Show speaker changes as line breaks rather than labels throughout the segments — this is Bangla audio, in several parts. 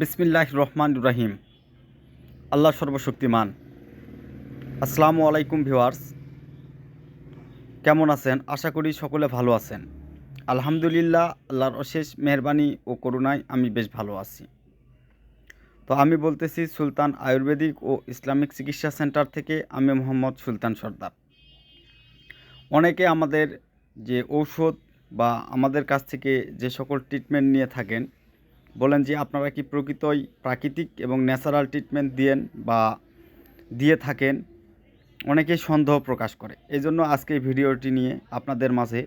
বিসমিল্লাহ রহমান রাহিম। আল্লাহ সর্বশক্তিমান। আসসালামু আলাইকুম ভিওয়ার্স কেমন আছেন? আশা করি সকলে ভালো আছেন। আলহামদুলিল্লাহ, আল্লাহর অশেষ মেহরবানি ও করুণায় আমি বেশ ভালো আছি। তো আমি বলতেছি সুলতান আয়ুর্বেদিক ও ইসলামিক চিকিৎসা সেন্টার থেকে আমি মোহাম্মদ সুলতান সর্দার। অনেকে আমাদের যে ঔষধ বা আমাদের কাছ থেকে যে সকল ট্রিটমেন্ট নিয়ে থাকেন বলেন যে আপনারা কি প্রকৃতই প্রাকৃতিক এবং ন্যাচারাল ট্রিটমেন্ট দিয়েন বা দিয়ে থাকেন? অনেকেই সন্দেহ প্রকাশ করে। এই জন্য আজকে ভিডিওটি নিয়ে আপনাদের মাঝে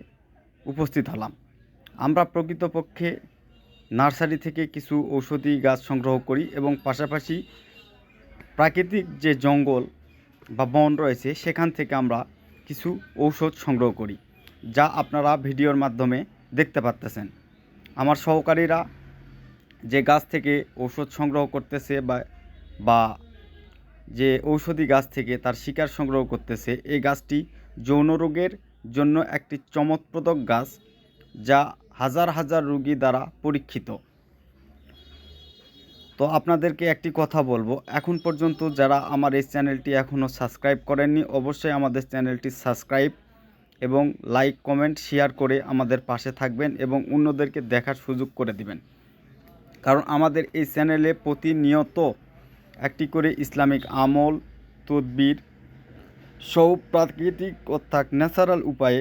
উপস্থিত হলাম। আমরা প্রকৃতপক্ষে নার্সারি থেকে কিছু ঔষধি গাছ সংগ্রহ করি এবং পাশাপাশি প্রাকৃতিক যে জঙ্গল বা বন রয়েছে, সেখান থেকে আমরা কিছু ঔষধ সংগ্রহ করি, যা আপনারা ভিডিওর মাধ্যমে দেখতে পাচ্তেছেন আমার সহকারীরা যে গাছ থেকে ঔষধ সংগ্রহ করতেছে বা বা যে ঔষধি গাছ থেকে তার শিকার সংগ্রহ করতেছে, এই গাছটি যৌন রোগের জন্য একটি চমৎপ্রদক গাছ যা হাজার হাজার রোগী দ্বারা পরীক্ষিত। তো আপনাদেরকে একটি কথা বলব, এখন পর্যন্ত যারা আমার এই চ্যানেলটি এখনও সাবস্ক্রাইব করেননি, অবশ্যই আমাদের চ্যানেলটি সাবস্ক্রাইব এবং লাইক, কমেন্ট, শেয়ার করে আমাদের পাশে থাকবেন এবং অন্যদেরকে দেখার সুযোগ করে দিবেন। কারণ আমাদের এই চ্যানেলে প্রতিনিয়ত একটি করে ইসলামিক আমল, তদবির, সব প্রাকৃতিক অর্থাৎ ন্যাচারাল উপায়ে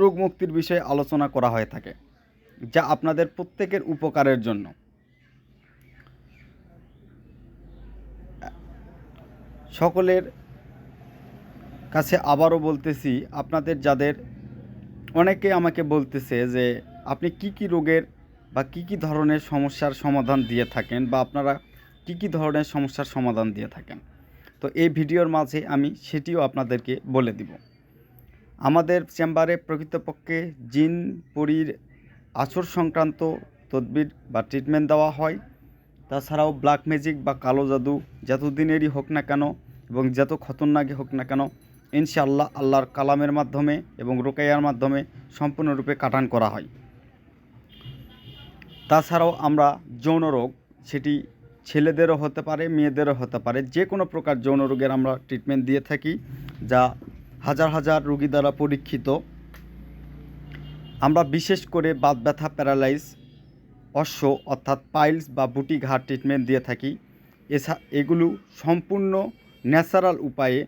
রোগ মুক্তির বিষয়ে আলোচনা করা হয়ে থাকে, যা আপনাদের প্রত্যেকের উপকারের জন্য। সকলের কাছে আবারও বলতেছি, আপনাদের যাদের, অনেকে আমাকে বলতেছে যে, আপনি কি কি রোগের বা কি কি ধরনের সমস্যার সমাধান দিয়ে থাকেন বা আপনারা কি কি ধরনের সমস্যার সমাধান দিয়ে থাকেন? তো এই ভিডিওর মাঝে আমি সেটিও আপনাদেরকে বলে দিব। আমাদের চেম্বারে প্রকৃতপক্ষে জিন, পরির আছর সংক্রান্ত তদবির বা ট্রিটমেন্ট দেওয়া হয়। তাছাড়াও ব্ল্যাক ম্যাজিক বা কালো জাদু যতদিনেরই হোক না কেন এবং যত খতরনাকই হোক না কেন ইনশাআল্লাহ আল্লাহর কালামের মাধ্যমে এবং রোকাইয়ার মাধ্যমে সম্পূর্ণরূপে কাটান করা হয়। তাছাড়াও আমরা যৌন রোগ, সেটি ছেলেদেরও হতে পারে, মেয়েদেরও হতে পারে, যে কোনো প্রকার যৌন রোগের আমরা ট্রিটমেন্ট দিয়ে থাকি, যা হাজার হাজার রোগী দ্বারা পরীক্ষিত। আমরা বিশেষ করে বাত ব্যথা প্যারালাইজ অশ্ব অর্থাৎ পাইলস বা বুটি ঘাট ট্রিটমেন্ট দিয়ে থাকি। এছা, এগুলো সম্পূর্ণ ন্যাচারাল উপায়ে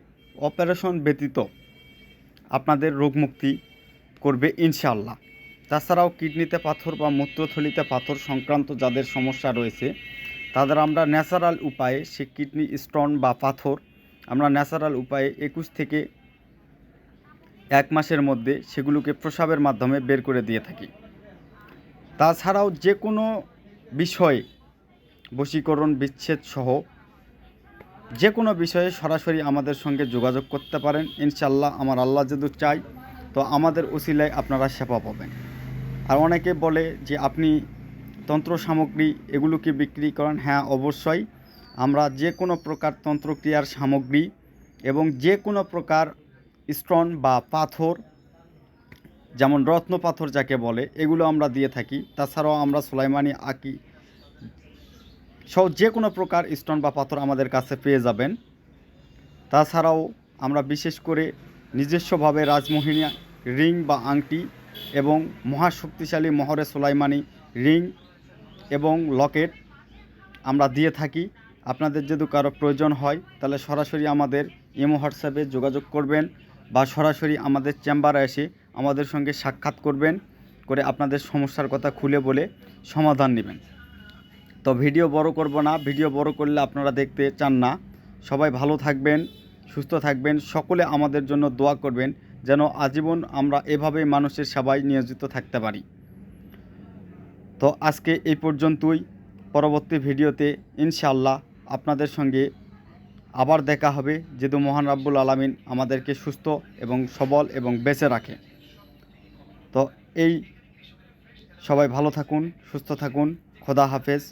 অপারেশন ব্যতীত আপনাদের রোগমুক্তি করবে ইনশাআল্লাহ। তাছাড়াও কিডনিতে পাথর বা মূত্রথলিতে পাথর সংক্রান্ত যাদের সমস্যা রয়েছে, তাদের আমরা ন্যাচারাল উপায়ে সে কিডনি স্টোন বা পাথর আমরা ন্যাচারাল উপায়ে একুশ থেকে এক মাসের মধ্যে সেগুলোকে প্রসাবের মাধ্যমে বের করে দিয়ে থাকি। তাছাড়াও যে কোনো বিষয়ে বশীকরণ, বিচ্ছেদ সহ যে কোনো বিষয়ে সরাসরি আমাদের সঙ্গে যোগাযোগ করতে পারেন। ইনশাল্লাহ আমার আল্লাহ যদি চাই তো আমাদের ওসিলায় আপনারা সেবা পাবেন। আর অনেকে বলে যে আপনি তন্ত্র সামগ্রী এগুলো কি বিক্রি করেন। হ্যাঁ অবশ্যই। আমরা যে কোনো প্রকার তন্ত্রক্রিয়ার সামগ্রী এবং যে কোনো প্রকার স্টোন বা পাথর, যেমন রত্ন পাথর যাকে বলে, এগুলো আমরা দিয়ে থাকি। তাছাড়াও আমরা সুলাইমানি আঁকি। সহ যে কোনো প্রকার স্টোন বা পাথর আমাদের কাছে পেয়ে যাবেন। তাছাড়াও আমরা বিশেষ করে নিজস্বভাবে রাজমোহিনী রিং বা আংটি এবং মহাশক্তিশালী মহরে সোলাইমানি রিং এবং লকেট আমরা দিয়ে থাকি। আপনাদের যদি কারও প্রয়োজন হয়, তাহলে সরাসরি আমাদের ইমো হোয়াটসঅ্যাপে যোগাযোগ করবেন বা সরাসরি আমাদের চেম্বারে এসে আমাদের সঙ্গে সাক্ষাৎ করবেন করে আপনাদের সমস্যার কথা খুলে বলে সমাধান নেবেন। তো ভিডিও বড় করব না, ভিডিও বড় করলে আপনারা দেখতে চান না। সবাই ভালো থাকবেন, সুস্থ থাকবেন, সকলে আমাদের জন্য দোয়া করবেন। যেন আজীবন আমরা এভাবে মানুষের সেবায় নিয়োজিত থাকতে পারি। তো আজকে এই পর্যন্তই। পরবর্তী ভিডিওতে ইনশাআল্লাহ আপনাদের সঙ্গে আবার দেখা হবে। যেহেতু মহান রাব্বুল আলামিন আমাদেরকে সুস্থ এবং সবল এবং বেঁচে রাখে। তো এই সবাই ভালো থাকুন, সুস্থ থাকুন। খোদা হাফেজ।